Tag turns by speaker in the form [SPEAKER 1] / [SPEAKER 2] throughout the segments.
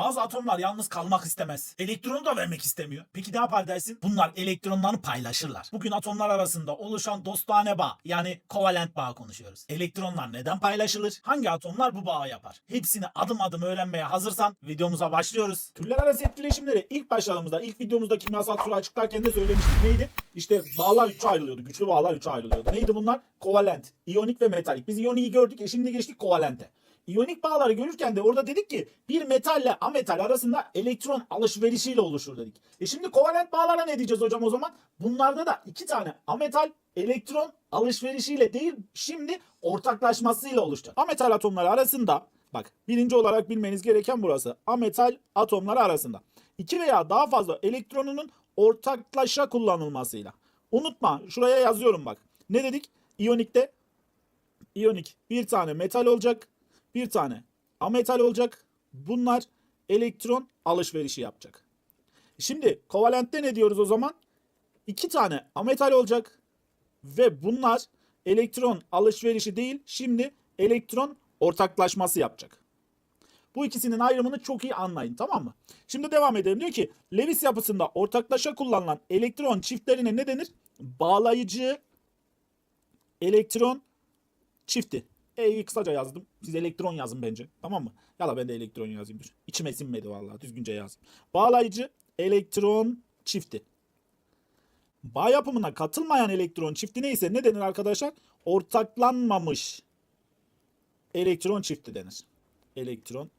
[SPEAKER 1] Bazı atomlar yalnız kalmak istemez. Elektronu da vermek istemiyor. Peki ne yapar dersin? Bunlar elektronlarını paylaşırlar. Bugün atomlar arasında oluşan dostane bağ yani kovalent bağ konuşuyoruz. Elektronlar neden paylaşılır? Hangi atomlar bu bağı yapar? Hepsini adım adım öğrenmeye hazırsan videomuza başlıyoruz. Türler arası etkileşimleri ilk başladığımızda, ilk videomuzda kimyasal türü açıklarken de söylemiştik. Neydi? İşte bağlar üçe ayrılıyordu. Güçlü bağlar üçe ayrılıyordu. Neydi bunlar? Kovalent, iyonik ve metalik. Biz iyoniği gördük. E şimdi geçtik kovalente. İyonik bağları görürken de orada dedik ki bir metalle ametal arasında elektron alışverişiyle oluşur dedik. E şimdi kovalent bağlara ne diyeceğiz hocam o zaman? Bunlarda da iki tane ametal elektron alışverişiyle değil şimdi ortaklaşmasıyla oluşacak. Ametal atomları arasında bak birinci olarak bilmeniz gereken burası. Ametal atomları arasında iki veya daha fazla elektronunun ortaklaşa kullanılmasıyla. Unutma şuraya yazıyorum bak. Ne dedik? İyonikte iyonik bir tane metal olacak, bir tane ametal olacak. Bunlar elektron alışverişi yapacak. Şimdi kovalentte ne diyoruz o zaman? İki tane ametal olacak ve bunlar elektron alışverişi değil, şimdi elektron ortaklaşması yapacak. Bu ikisinin ayrımını çok iyi anlayın tamam mı? Şimdi devam edelim. Diyor ki Lewis yapısında ortaklaşa kullanılan elektron çiftlerine ne denir? Bağlayıcı elektron çifti. E'yi kısaca yazdım. Siz elektron yazın bence. Tamam mı? Ya da ben de elektron yazayım. Dur. İçime sinmedi vallahi. Düzgünce yazdım. Bağlayıcı elektron çifti. Bağ yapımına katılmayan elektron çifti neyse ne denir arkadaşlar? Ortaklanmamış elektron çifti denir. Elektron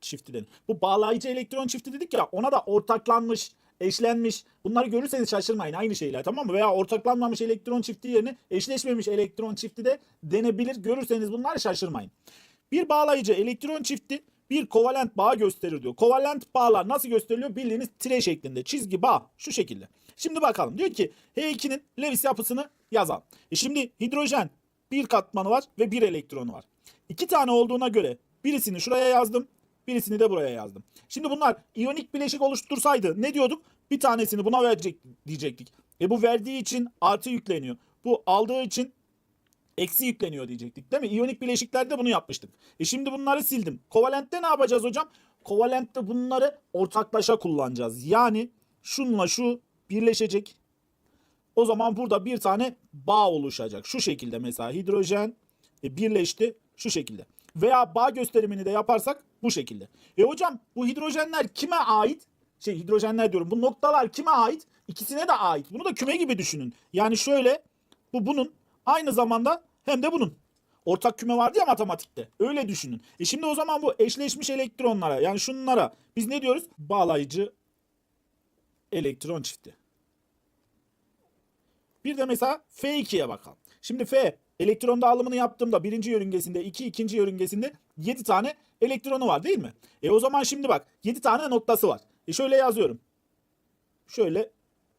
[SPEAKER 1] çifti denir. Bu bağlayıcı elektron çifti dedik ya ona da ortaklanmış, eşlenmiş. Bunları görürseniz şaşırmayın aynı şeyler tamam mı? Veya ortaklanmamış elektron çifti yerine eşleşmemiş elektron çifti de denebilir. Görürseniz bunları şaşırmayın. Bir bağlayıcı elektron çifti bir kovalent bağ gösterir diyor. Kovalent bağlar nasıl gösteriliyor? Bildiğiniz tire şeklinde çizgi bağ şu şekilde. Şimdi bakalım diyor ki H2'nin Lewis yapısını yazalım. E şimdi hidrojen bir katmanı var ve bir elektronu var. İki tane olduğuna göre birisini şuraya yazdım. Birisini de buraya yazdım. Şimdi bunlar iyonik bileşik oluştursaydı ne diyorduk? Bir tanesini buna verecek diyecektik. E bu verdiği için artı yükleniyor. Bu aldığı için eksi yükleniyor diyecektik değil mi? İyonik bileşiklerde bunu yapmıştık. E şimdi bunları sildim. Kovalent'te ne yapacağız hocam? Kovalent'te bunları ortaklaşa kullanacağız. Yani şunla şu birleşecek. O zaman burada bir tane bağ oluşacak. Şu şekilde mesela hidrojen e, birleşti şu şekilde. Veya bağ gösterimini de yaparsak bu şekilde. E hocam bu hidrojenler kime ait? Şey hidrojenler diyorum. Bu noktalar kime ait? İkisine de ait. Bunu da küme gibi düşünün. Yani şöyle bu bunun aynı zamanda hem de bunun. Ortak küme vardı ya matematikte. Öyle düşünün. E şimdi o zaman bu eşleşmiş elektronlara yani şunlara biz ne diyoruz? Bağlayıcı elektron çifti. Bir de mesela F2'ye bakalım. Şimdi F elektron dağılımını yaptığımda birinci yörüngesinde 2 ikinci yörüngesinde 7 tane elektronu var değil mi? E o zaman şimdi bak 7 tane noktası var. E şöyle yazıyorum. Şöyle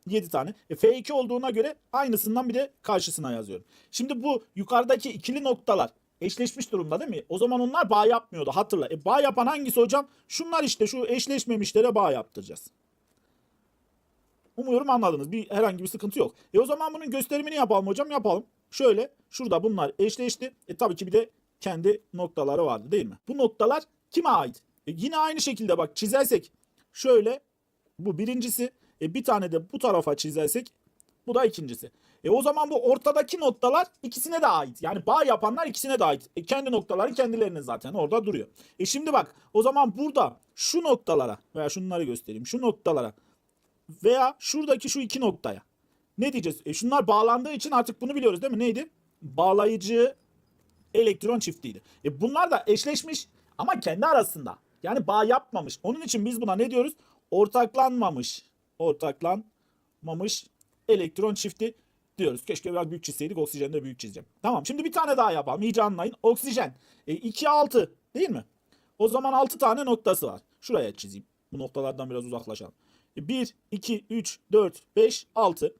[SPEAKER 1] 7 tane. E F2 olduğuna göre aynısından bir de karşısına yazıyorum. Şimdi bu yukarıdaki ikili noktalar eşleşmiş durumda değil mi? O zaman onlar bağ yapmıyordu hatırla. E bağ yapan hangisi hocam? Şunlar işte şu eşleşmemişlere bağ yaptıracağız. Umuyorum anladınız. Bir herhangi bir sıkıntı yok. E o zaman bunun gösterimini yapalım hocam. Yapalım. Şöyle şurada bunlar eşleşti. E tabii ki bir de kendi noktaları vardı değil mi? Bu noktalar kime ait? E yine aynı şekilde bak çizersek şöyle bu birincisi. E bir tane de bu tarafa çizersek bu da ikincisi. E o zaman bu ortadaki noktalar ikisine de ait. Yani bağ yapanlar ikisine de ait. E kendi noktaları kendilerine zaten orada duruyor. E şimdi bak o zaman burada şu noktalara veya şunları göstereyim. Şu noktalara veya şuradaki şu iki noktaya. Ne diyeceğiz? E şunlar bağlandığı için artık bunu biliyoruz değil mi? Neydi? Bağlayıcı elektron çiftiydi. E bunlar da eşleşmiş ama kendi arasında. Yani bağ yapmamış. Onun için biz buna ne diyoruz? Ortaklanmamış. Ortaklanmamış elektron çifti diyoruz. Keşke biraz büyük çizseydik. Oksijeni de büyük çizeceğim. Tamam şimdi bir tane daha yapalım. İyice anlayın. Oksijen. E, 2, 6 değil mi? O zaman 6 tane noktası var. Şuraya çizeyim. Bu noktalardan biraz uzaklaşalım. 1, 2, 3, 4, 5, 6.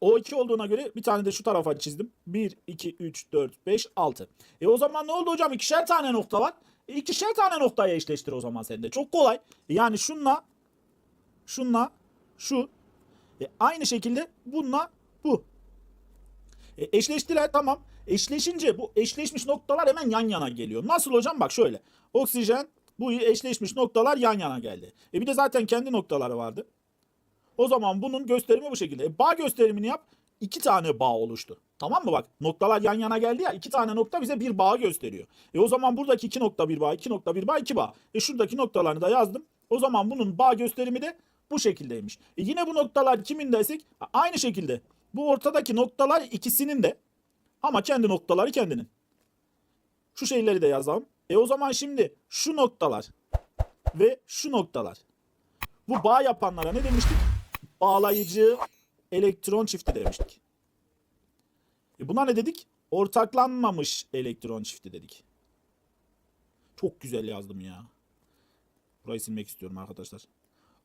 [SPEAKER 1] O 2 olduğuna göre bir tane de şu tarafa çizdim. 1, 2, 3, 4, 5, 6. E o zaman ne oldu hocam? İkişer tane nokta var. E ikişer tane noktaya eşleştir o zaman sende. Çok kolay. E yani şunla, şunla, şu. E aynı şekilde bununla bu. E eşleştiler tamam. Eşleşince bu eşleşmiş noktalar hemen yan yana geliyor. Nasıl hocam? Bak şöyle. Oksijen Bu eşleşmiş noktalar yan yana geldi. E bir de zaten kendi noktaları vardı. O zaman bunun gösterimi bu şekilde. E bağ gösterimini yap. iki tane bağ oluştu. Tamam mı bak? Noktalar yan yana geldi ya. iki tane nokta bize bir bağ gösteriyor. E o zaman buradaki iki nokta bir bağ, iki nokta bir bağ, iki bağ. E şuradaki noktalarını da yazdım. O zaman bunun bağ gösterimi de bu şekildeymiş. E yine bu noktalar kimin desek? Aynı şekilde. Bu ortadaki noktalar ikisinin de. Ama kendi noktaları kendinin. Şu şeyleri de yazalım. E o zaman şimdi şu noktalar ve şu noktalar. Bu bağ yapanlara ne demiştik? Bağlayıcı elektron çifti demiştik. E buna ne dedik? Ortaklanmamış elektron çifti dedik. Çok güzel yazdım ya. Burayı silmek istiyorum arkadaşlar.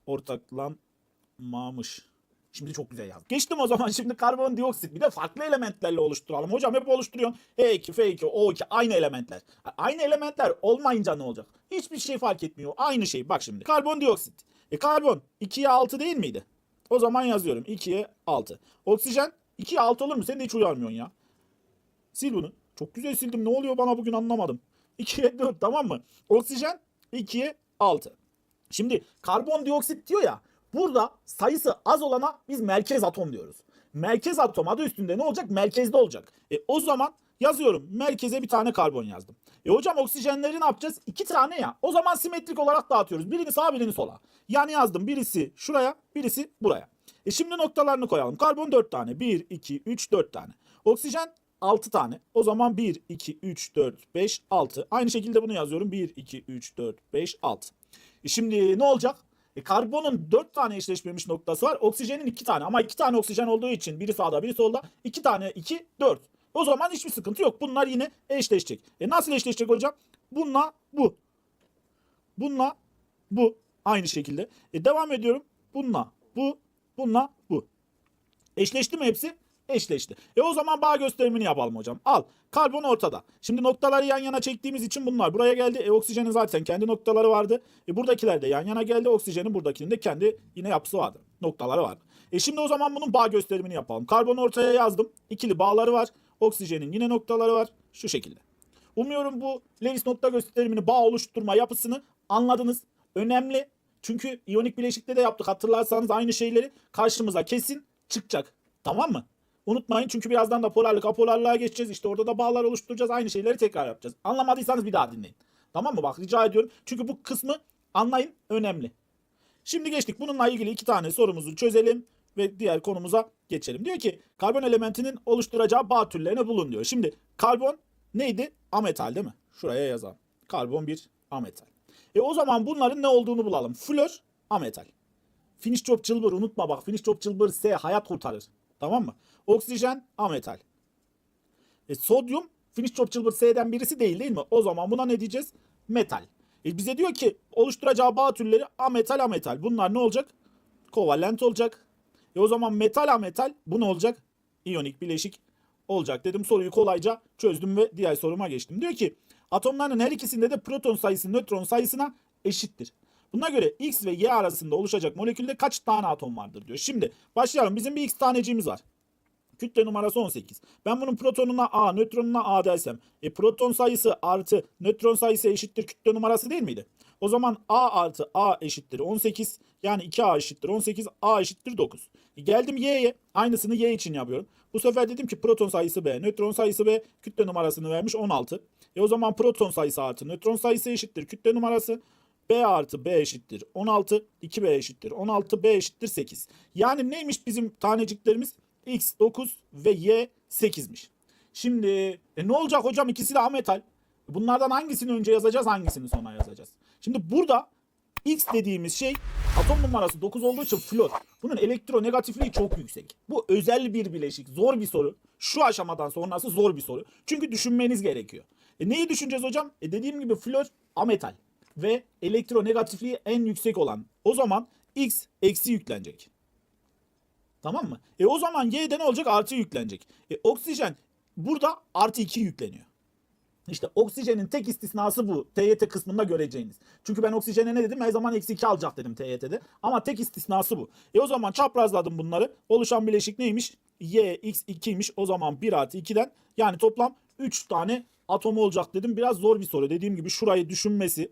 [SPEAKER 1] Ortaklanmamış. Şimdi çok güzel yazdım. Geçtim o zaman şimdi karbondioksit. Bir de farklı elementlerle oluşturalım. Hocam hep oluşturuyorsun. H2, F2, O2 aynı elementler. Aynı elementler olmayınca ne olacak? Hiçbir şey fark etmiyor. Aynı şey. Bak şimdi. Karbondioksit. E karbon 2'ye 6 değil miydi? O zaman yazıyorum. 2'ye 6. Oksijen 2'ye 6 olur mu? Sen de hiç uyarmıyorsun ya. Sil bunu. Çok güzel sildim. Ne oluyor bana bugün anlamadım. 2'ye 4 tamam mı? Oksijen 2'ye 6. Şimdi karbondioksit diyor ya. Burada sayısı az olana biz merkez atom diyoruz. Merkez atom adı üstünde ne olacak? Merkezde olacak. E o zaman yazıyorum. Merkeze bir tane karbon yazdım. E hocam oksijenleri ne yapacağız? İki tane ya. O zaman simetrik olarak dağıtıyoruz. Birini sağa birini sola. Yani yazdım. Birisi şuraya, birisi buraya. E şimdi noktalarını koyalım. Karbon 4 tane. 1, 2, 3, 4 tane. Oksijen 6 tane. O zaman 1, 2, 3, 4, 5, 6. Aynı şekilde bunu yazıyorum. 1, 2, 3, 4, 5, 6. E şimdi ne olacak? E karbonun 4 tane eşleşmemiş noktası var. Oksijenin 2 tane. Ama 2 tane oksijen olduğu için biri sağda biri solda. 2 tane 2 4. O zaman hiçbir sıkıntı yok. Bunlar yine eşleşecek. E nasıl eşleşecek hocam? Bununla bu. Bununla bu. Aynı şekilde. E devam ediyorum. Bununla bu. Bununla bu. Eşleşti mi hepsi? Eşleşti. E o zaman bağ gösterimini yapalım hocam. Al. Karbon ortada. Şimdi noktaları yan yana çektiğimiz için bunlar buraya geldi. E oksijenin zaten kendi noktaları vardı. E buradakiler de yan yana geldi. Oksijenin buradakinin de kendi yine yapısı vardı. Noktaları vardı. E şimdi o zaman bunun bağ gösterimini yapalım. Karbonu ortaya yazdım. İkili bağları var. Oksijenin yine noktaları var. Şu şekilde. Umuyorum bu Lewis nokta gösterimini bağ oluşturma yapısını anladınız. Önemli. Çünkü iyonik bileşikte de yaptık. Hatırlarsanız aynı şeyleri karşımıza kesin çıkacak. Tamam mı? Unutmayın çünkü birazdan da polarlık apolarlığa geçeceğiz. İşte orada da bağlar oluşturacağız. Aynı şeyleri tekrar yapacağız. Anlamadıysanız bir daha dinleyin. Tamam mı? Bak rica ediyorum. Çünkü bu kısmı anlayın önemli. Şimdi geçtik. Bununla ilgili iki tane sorumuzu çözelim ve diğer konumuza geçelim. Diyor ki karbon elementinin oluşturacağı bağ türlerini bulun diyor. Şimdi karbon neydi? Ametal değil mi? Şuraya yazalım. Karbon bir ametal. E o zaman bunların ne olduğunu bulalım. Flör ametal. Finish job çılbır unutma bak. Finish job çılbır S hayat kurtarır. Tamam mı? Oksijen ametal. E, sodyum finish job çılbır S'den birisi değil değil mi? O zaman buna ne diyeceğiz? Metal. E, bize diyor ki oluşturacağı bağ türleri ametal ametal. Bunlar ne olacak? Kovalent olacak. E o zaman metal ametal bu ne olacak? İyonik bileşik olacak dedim. Soruyu kolayca çözdüm ve diğer soruma geçtim. Diyor ki atomların her ikisinde de proton sayısı nötron sayısına eşittir. Buna göre X ve Y arasında oluşacak molekülde kaç tane atom vardır diyor. Şimdi başlayalım. Bizim bir X taneciğimiz var. Kütle numarası 18. Ben bunun protonuna A, nötronuna A dersem. E proton sayısı artı nötron sayısı eşittir kütle numarası değil miydi? O zaman A artı A eşittir 18. Yani 2A eşittir 18. A eşittir 9. E geldim Y'ye. Aynısını Y için yapıyorum. Bu sefer dedim ki proton sayısı B, nötron sayısı B, kütle numarasını vermiş 16. E o zaman proton sayısı artı nötron sayısı eşittir kütle numarası. B artı B eşittir 16. 2B eşittir 16. B eşittir 8. Yani neymiş bizim taneciklerimiz? X 9 ve Y 8'miş. Şimdi e ne olacak hocam ikisi de ametal. Bunlardan hangisini önce yazacağız hangisini sonra yazacağız. Şimdi burada X dediğimiz şey atom numarası 9 olduğu için flor. Bunun elektronegatifliği çok yüksek. Bu özel bir bileşik. Zor bir soru. Şu aşamadan sonrası zor bir soru. Çünkü düşünmeniz gerekiyor. E neyi düşüneceğiz hocam? E dediğim gibi flor ametal ve elektronegatifliği en yüksek olan. O zaman X eksi yüklenecek. Tamam mı? E o zaman Y'de ne olacak? Artı yüklenecek. E oksijen burada artı 2 yükleniyor. İşte oksijenin tek istisnası bu. TYT kısmında göreceğiniz. Çünkü ben oksijene ne dedim? Her zaman eksi 2 alacak dedim TYT'de. Ama tek istisnası bu. E o zaman çaprazladım bunları. Oluşan bileşik neymiş? Y, X 2'ymiş. O zaman 1 artı 2'den yani toplam 3 tane atom olacak dedim. Biraz zor bir soru. Dediğim gibi şurayı düşünmesi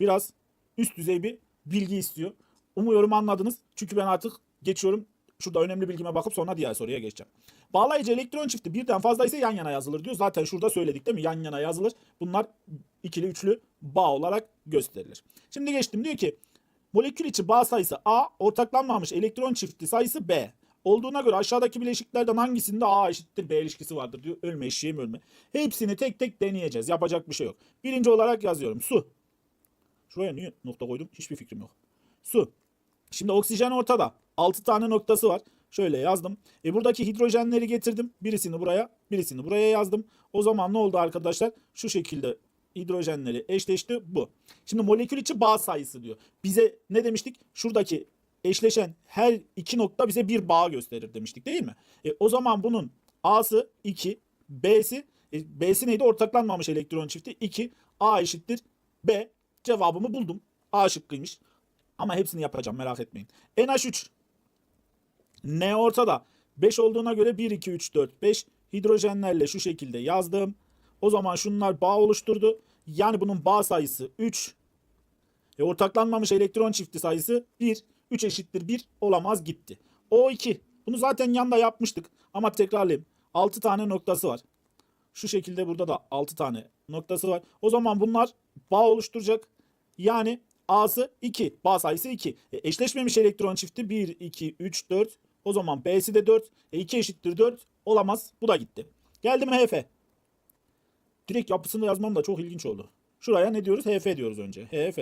[SPEAKER 1] biraz üst düzey bir bilgi istiyor. Umuyorum anladınız. Çünkü ben artık geçiyorum. Şurada önemli bilgime bakıp sonra diğer soruya geçeceğim. Bağlayıcı elektron çifti birden fazla ise yan yana yazılır diyor. Zaten şurada söyledik değil mi? Yan yana yazılır. Bunlar ikili üçlü bağ olarak gösterilir. Şimdi geçtim diyor ki molekül içi bağ sayısı A, ortaklanmamış elektron çifti sayısı B. Olduğuna göre aşağıdaki bileşiklerden hangisinde A eşittir B ilişkisi vardır diyor. Ölme eşeğim ölme. Hepsini tek tek deneyeceğiz. Yapacak bir şey yok. Birinci olarak yazıyorum. Su. Şuraya niye nokta koydum? Hiçbir fikrim yok. Su. Şimdi oksijen ortada. 6 tane noktası var. Şöyle yazdım. E buradaki hidrojenleri getirdim. Birisini buraya, birisini buraya yazdım. O zaman ne oldu arkadaşlar? Şu şekilde hidrojenleri eşleşti bu. Şimdi molekül içi bağ sayısı diyor. Bize ne demiştik? Şuradaki eşleşen her iki nokta bize bir bağ gösterir demiştik değil mi? E, o zaman bunun A'sı 2, B'si e, B'si neydi? Ortaklanmamış elektron çifti 2. A eşittir B. Cevabımı buldum. A şıkkıymış. Ama hepsini yapacağım merak etmeyin. NH3 N ortada. 5 olduğuna göre 1, 2, 3, 4, 5 hidrojenlerle şu şekilde yazdım. O zaman şunlar bağ oluşturdu. Yani bunun bağ sayısı 3. E, ortaklanmamış elektron çifti sayısı 1. 3 eşittir 1 olamaz gitti. O2. Bunu zaten yanda yapmıştık. Ama tekrarlayayım. 6 tane noktası var. Şu şekilde burada da 6 tane noktası var. O zaman bunlar bağ oluşturacak. Yani A'sı 2. Bağ sayısı 2. E, eşleşmemiş elektron çifti 1, 2, 3, 4. O zaman B'si de 4. E, 2 eşittir 4. Olamaz. Bu da gitti. Geldim HF. Direkt yapısını yazmam da çok ilginç oldu. Şuraya ne diyoruz? HF diyoruz önce. HF.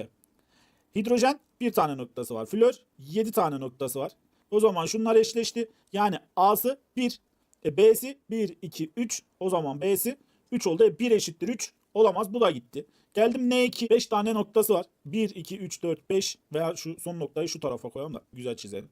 [SPEAKER 1] Hidrojen bir tane noktası var. Flor 7 tane noktası var. O zaman şunlar eşleşti. Yani A'sı 1. E B'si 1, 2, 3. O zaman B'si 3 oldu. E 1 eşittir 3. Olamaz. Bu da gitti. Geldim N2. 5 tane noktası var. 1, 2, 3, 4, 5 veya şu son noktayı şu tarafa koyalım da güzel çizelim.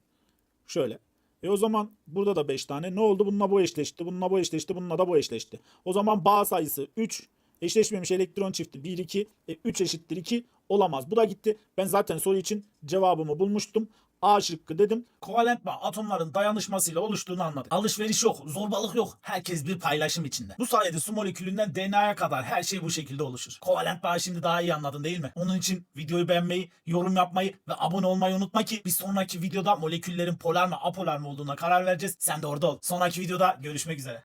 [SPEAKER 1] Şöyle. E o zaman burada da 5 tane. Ne oldu? Bununla bu eşleşti. Bununla bu eşleşti. Bununla da bu eşleşti. O zaman bağ sayısı 3. Eşleşmemiş elektron çifti 1, 2. E 3 eşittir 2. Olamaz. Bu da gitti. Ben zaten soru için cevabımı bulmuştum. A şıkkı dedim.
[SPEAKER 2] Kovalent bağ atomların dayanışmasıyla oluştuğunu anladık. Alışveriş yok, zorbalık yok. Herkes bir paylaşım içinde. Bu sayede su molekülünden DNA'ya kadar her şey bu şekilde oluşur. Kovalent bağı şimdi daha iyi anladın değil mi? Onun için videoyu beğenmeyi, yorum yapmayı ve abone olmayı unutma ki bir sonraki videoda moleküllerin polar mı apolar mı olduğuna karar vereceğiz. Sen de orada ol. Sonraki videoda görüşmek üzere.